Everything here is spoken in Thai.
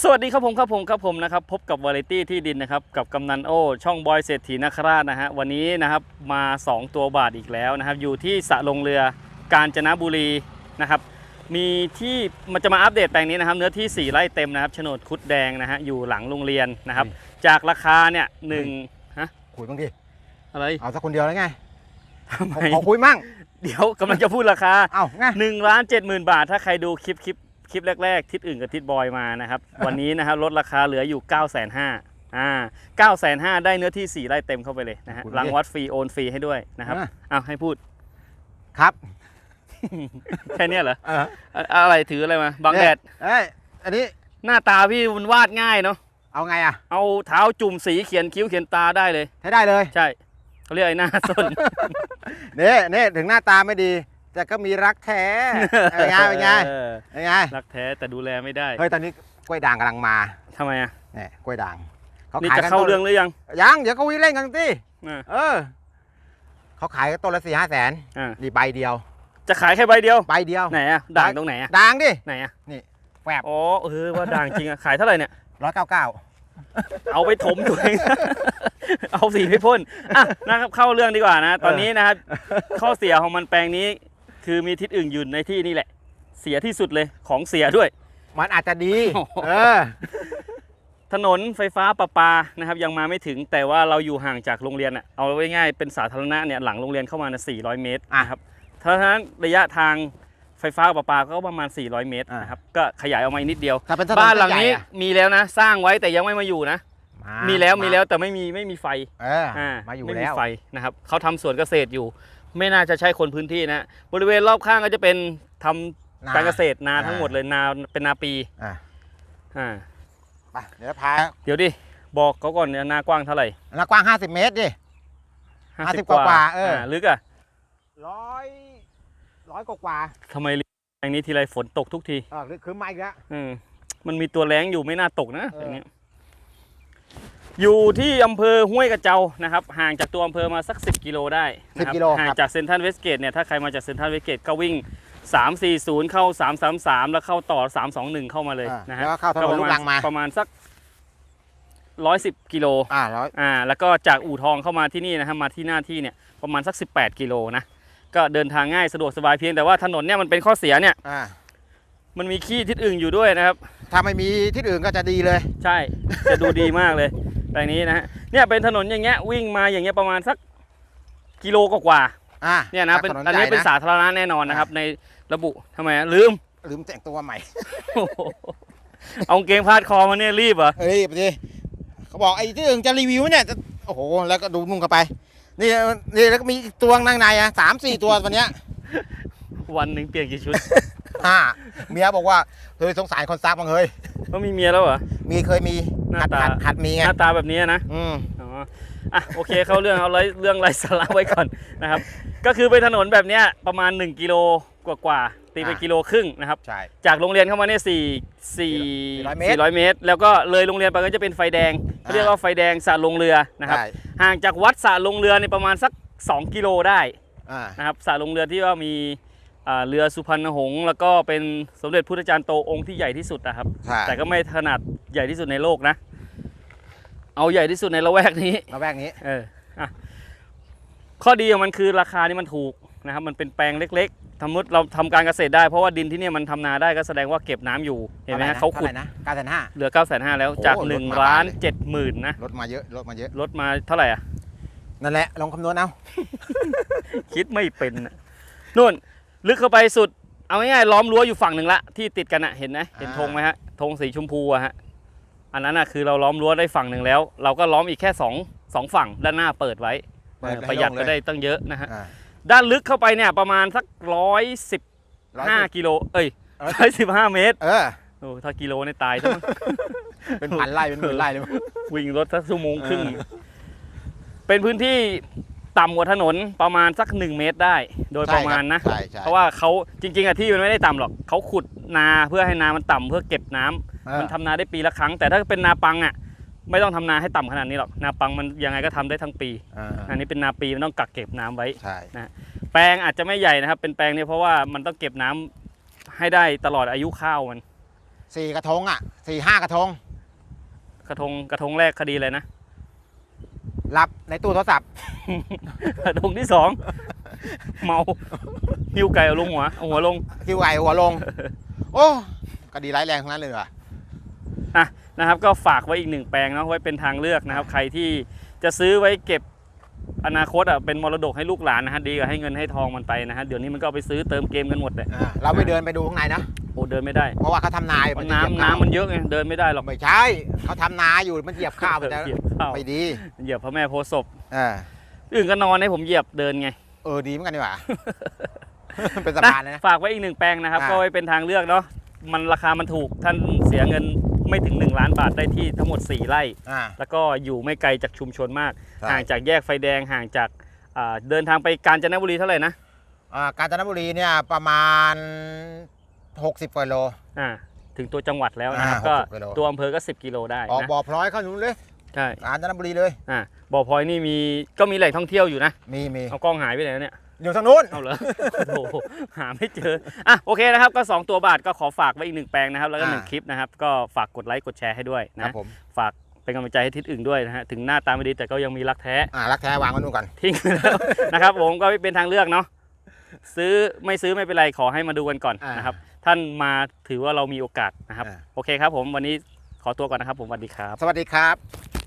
สวัสดีครับผมครับผมครับผมนะครับพบกับวาไรตี้ที่ดินนะครับกับกำนันโอช่องบอยเศรษฐีนคราชนะฮะวันนี้นะครับมา 2 ตัวบาทอีกแล้วนะครับอยู่ที่สระลงเรือกาญจนบุรีนะครับมีที่มันจะมาอัปเดตแปลงนี้นะครับเนื้อที่ 4 ไร่เต็มนะครับโฉนดคุดแดงนะฮะอยู่หลังโรงเรียนนะครับจากราคาเนี่ยหนึ่งฮะคุยบ้างดิอะไรเอาสักคนเดียวแล้วไงทำไมขอคุยมั่งเดี๋ยวกำลังจะพูดราคาเอาไงหนึ่งล้านเจ็ดหมื่นบาท ถ้าใครดูคลิปคลิป คลิปแรก ๆ ทิศอื่นกับทิศบอยมานะครับ วันนี้นะครับลดราคาเหลืออยู่ 9 5 0 0 0 0อ่า9 5 0 0 0ได้เนื้อที่ 4 ไร่เต็มเข้าไปเลยนะฮะรังวัดฟรีโอนฟรีให้ด้วยนะครับอะ อ้าวให้พูด ครับแค่เนี้ยเหรอเอออะอะไรถืออะไรมาบังแดดเอ้ยอันนี้หน้าตาพี่มันวาดง่ายเนาะเอาไงอะเอาเท้าจุ่มสีเขียนคิ้วเขียนตาได้เลย ใช้ได้เลยใช่เขาเรียกไอ้หน้าส้นเนี่เนี่ถึงหน้าตาไม่ดี แต่ก็มีรักแท้เป็นไงเป็นไงเออเป็นไงรักแท้แต่ดูแลไม่ได้เฮ้ยตอนนี้กล้วยด่างกำลังมาทำไมอะเนี่ยกล้วยด่างเขานี่ขายจะกันเข้าต้นเรื่องหรือยังยังเดี๋ยวเขาวิเล่นกันสิอ่าเออเขาขายกันต้นละสี่ห้าแสนอ่านี่ใบเดียว จะขายแค่ใบเดียวใบเดียวไหนอะด่างตรงไหนอะด่างดิไหนอะแฝบอ๋อเออว่าด่างจริงอะขายเท่าไหร่เนี่ยร้อยเก้าเก้าเอาไปถมตัวเองเอาสีไปพ่นอะนะครับเข้าเรื่องดีกว่านะ ตอนนี้นะครับ ข้อเสียของมันแปลงนี้ คือมีทิศอื่นอยู่ในที่นี่แหละ เสียที่สุดเลยของเสียด้วย มันอาจจะดีโอ้โหเออ ถนนไฟฟ้าประปานะครับ ยังมาไม่ถึงแต่ว่าเราอยู่ห่างจากโรงเรียนอะเอาไว้ง่ายเป็นสาธารณะเนี่ยหลังโรงเรียนเข้ามานะ400 เมตรอะนะครับเพราะฉะนั้นระยะทางไฟฟ้าประปาก็ประมาณ 400 เมตรอะนะครับก็ขยายออกมาอีกนิดเดียวถ้าเป็นถนนบ้านหลังนี้ใญ่อะมีแล้วนะ สร้างไว้แต่ยังไม่มาอยู่นะมีแล้วมีแล้วแต่ไม่มีไม่มีไฟเอออ่ามาอยู่ไม่มีแล้วไฟนะครับเขาทำสวนเกษตรอยู่ ไม่น่าจะใช่คนพื้นที่นะ บริเวณรอบข้างก็จะเป็นทำการเกษตรนาอ่าทั้งหมดเลยนาเป็นนาปีอะอ่าไปเดี๋ยวพาเดี๋ยวดิ บอกเขาก่อนเนี่ยนากว้างเท่าไหร่หน้ากว้าง 50 เมตรดิ 50กว่ากว่าๆเออลึกอะร้อยร้อยกว่าทำไมแห่งนี้ทีไรฝนตกทุกทีๆเออคือมาอีกแล้ว อืมมันมีตัวแรงอยู่ไม่น่าตกนะเอออย่างเงี้ย อยู่ที่อำเภอห้วยกระเจ้านะครับ ห่างจากตัวอำเภอมาสัก 10 กิโลได้นะครับ ห่างจากเซนทรัลเวสเกตเนี่ยถ้าใครมาจากเซนทรัลเวสเกตก็วิ่ง 340 เข้า 333 แล้วเข้าต่อ 321 เข้ามาเลยอะนะฮะแล้วก็เข้าถนนลูกลังมา ประมาณสัก 110 กิโลอ่าร้อยอ่าแล้วก็จากอู่ทองเข้ามาที่นี่นะครับมาที่หน้าที่เนี่ยประมาณสัก 18 กิโลนะก็เดินทางง่ายสะดวกสบายเพียงแต่ว่าถนนเนี่ยมันเป็นข้อเสียเนี่ยอ่ามันมีขี้ทิศอื่นอยู่ด้วยนะครับ ถ้าไม่มีที่อื่นก็จะดีเลย ใช่ จะดูดีมากเลย แปลงนี้นะฮะเนี่ยเป็นถนนอย่างเงี้ยวิ่งมาอย่างเงี้ยประมาณสักกิโลกว่าอ่าๆเนี่ยนะเป็นถอันนี้ใหญ่เป็นสาธารณะแน่นอนนะครับ ในระบุทำไมอะลืม ลืมแต่งตัวใหม่ โอ้โหเอากางเกงพาดคอมาเนี่ยรีบเหรอเฮ้ยไปดิเขาบอกไอ้ที่อื่นจะรีวิวเนี่ยจะโอ้โห แล้วก็ดูนุ่งเข้าไป นี่นี่แล้วก็มีอีกตัวข้างในอะสามสี่ตัววันเนี้ยวันหนึ่งเปลี่ยนกี่ชุด ห้าเมียบอกว่าเฮ้ยสงสารคนซักบ้างเฮ้ย ก็มีเมียแล้วเหรอ มีเคยมีหน้าหัดตา หัดหัดมีหไงน้าตาแบบนี้นะ อืม อ๋อ อะ โอเค เข้าเรื่องเอาไรเรื่องไรสาระไว้ก่อนนะครับ ก็คือเป็นถนนแบบเนี้ยประมาณ 1 กิโลกว่าๆตีไปกิโลครึ่งนะครับ ใช่ จากโรงเรียนเข้ามาเนี่ยสี่สี่400เมตร สี่ร้อยเมตร แล้วก็เลยโรงเรียนไปก็จะเป็นไฟแดงเขาเรียกว่าไฟแดงสระลงเรือนะครับใช่ห่างจากวัดสระลงเรือในยประมาณสัก 2 กิโลได้อ่า นะครับสระลงเรือที่ว่ามีอ่า เรือสุพรรณหงษ์แล้วก็เป็นสมเด็จพุทธจารย์โตองค์ที่ใหญ่ที่สุดนะครับ ใช่ แต่ก็ไม่ขนาดใหญ่ที่สุดในโลกนะ เอาใหญ่ที่สุดในละแวกนี้ ระแวกนี้ เอออะข้อดีของมันคือราคานี่มันถูกนะครับ มันเป็นแปลงเล็กๆสมมติเราทำการเกษตรได้เพราะว่าดินที่เนี่ยมันทำนาได้ก็แสดงว่าเก็บน้ำอยู่ เห็นไหมฮะเขาขุดท่ไหร่นะเก้าแสนห้า เหลือ9ก้าแสนห้าแล้วจากโอ้1ลดมาล้านเลย เจ็ดหมื่นนะลดมาเยอะลดมาเยอะลดมาเท่าไหร่อะ นั่นแหละลองคำนวณเอา คิดไม่เป็นน่ะนู่น ลึกเข้าไปสุด เอาง่ายๆล้อมรั้วอยู่ฝั่งหนึ่งละที่ติดกันอะเห็นไหมเห็นธงไหมฮะธงสีชมพูอะฮะอันนั้นอะคือเราล้อมรั้วได้ฝั่งหนึ่งแล้ว เราก็ล้อมอีกแค่สองสองฝั่งด้านหน้าเปิดไว้เปิดเออให้ประหยัดโล่งไปเลยได้ตั้งเยอะนะฮะอ่าด้านลึกเข้าไปเนี่ยประมาณสักร้อยสิบร้อยห้าสิบกิโลเอ้ยร้อยร้อยสิบห้าเมตร เออโอ้ถ้ากิโลเนี่ยตายทั้งเป็นพันไร่เป็นหมื่นไร่เลยวิ่งรถสักชั่วโมงครึ่งเออเป็นพื้นที่ ต่ำกว่าถนนประมาณสักหนึ่งเมตรได้ โดยประมาณนะใช่ใช่เพราะว่าเขาจริง ๆอะที่มันไม่ได้ต่ำหรอกเขาขุดนาเพื่อให้นามันต่ำเพื่อเก็บน้ำเออมันทำนาได้ปีละครั้ง แต่ถ้าเป็นนาปังอะไม่ต้องทำนาให้ต่ำขนาดนี้หรอกนาปังมันยังไงก็ทำได้ทั้งปี อ่าอันนี้เป็นนาปีมันต้องกักเก็บน้ำไว้ ใช่แปลงอาจจะไม่ใหญ่นะครับเป็นแปลงเนี่ยเพราะว่ามันต้องเก็บน้ำให้ได้ตลอดอายุข้าวมันสี่กระทงอะสี่ห้ากระทงกระทงกระทงแรกคดีเลยนะรับ ในตู้โทรศัพท์กระทงที่สองเมาหิ้วไก่เอาลงหัวเอาหัวลง คิวไอหัวลง โอ้คดีร้ายแรงทั้งนั้นเลยว่ะนะครับก็ฝากไว้อีกหนึ่งแปลงเนาะไว้เป็นทางเลือกนะครับ ใครที่จะซื้อไว้เก็บอนาคตอะเป็นมรดกให้ลูกหลานนะฮะดีกว่าให้เงินให้ทองมันไปนะฮะเดี๋ยวนี้มันก็เอาไปซื้อเติมเกมกันหมดเลยอ่าเราไปเดินไปดูข้างในนะ โอ้เดินไม่ได้เพราะว่าเขาทำนายเพราะจะเหยียบน้ำข้าวน้ำมันเยอะไงเดินไม่ได้หรอกไม่ใช่เขาทำนาอยู่มันเหยียบข้าวมันจะเหยียบข้าว ไม่ดีเหยียบพระแม่โพธิ์ศพเอออื่นก็นอนให้ผมเหยียบเดินไง เออดีเหมือนกันดีกว่าเป็นสะนะพานเลยนะฝากไว้อีกหนึ่งแปลงนะครับอ่าก็ไว้เป็นทางเลือกเนาะมันราคามันถูกท่านเสียเงินไม่ถึง 1 ล้านบาทได้ที่ทั้งหมด 4ไร่อ่าแล้วก็อยู่ไม่ไกลจากชุมชนมากใช่ห่างจากแยกไฟแดงห่างจากอ่าเดินทางไปกาญจนบุรีเท่าไหร่นะอ่ากาญจนบุรีเนี่ยประมาณ 60กิโลอ่าถึงตัวจังหวัดแล้วนะครับอ่าก็60กิโลตัวอำเภอก็ 10 กิโลได้ออกนะบ่อพลอยเข้านู้นเลย ใช่กาญจนบุรีเลย อ่าบ่อพลอยนี่มีก็มีแหล่งท่องเที่ยวอยู่นะมีมีเอากล้องหายไปไหนแล้วเนี่ยอยู่ทางนู้นเอาเหรอโอ้โหหาไม่เจออะโอเคนะครับก็ 2 ตัวบาทก็ขอฝากไว้อีกหนึ่งแปลงนะครับ แล้วก็หนึ่งอ่าคลิปนะครับ ก็ฝากกดไลค์กดแชร์ให้ด้วยครันะบผมฝากเป็นกำลังใจให้ทิศอื่นด้วยนะฮะถึงหน้าตาไม่ดีแต่ก็ยังมีรักแท้อ่ารักแท้วางไว้นู่นก่อนทิ้งไปแล้วนะครับผมก็ไม่เป็นทางเลือกเนาะซื้อไม่ซื้อไม่เป็นไรขอให้มาดูกันก่อนอ่านนะครับ ท่านมาถือว่าเรามีโอกาสนะครับอ่าโอเคครับผมวันนี้ขอตัวก่อนนะครับผมสวัสดีครับ สวัสดีครับ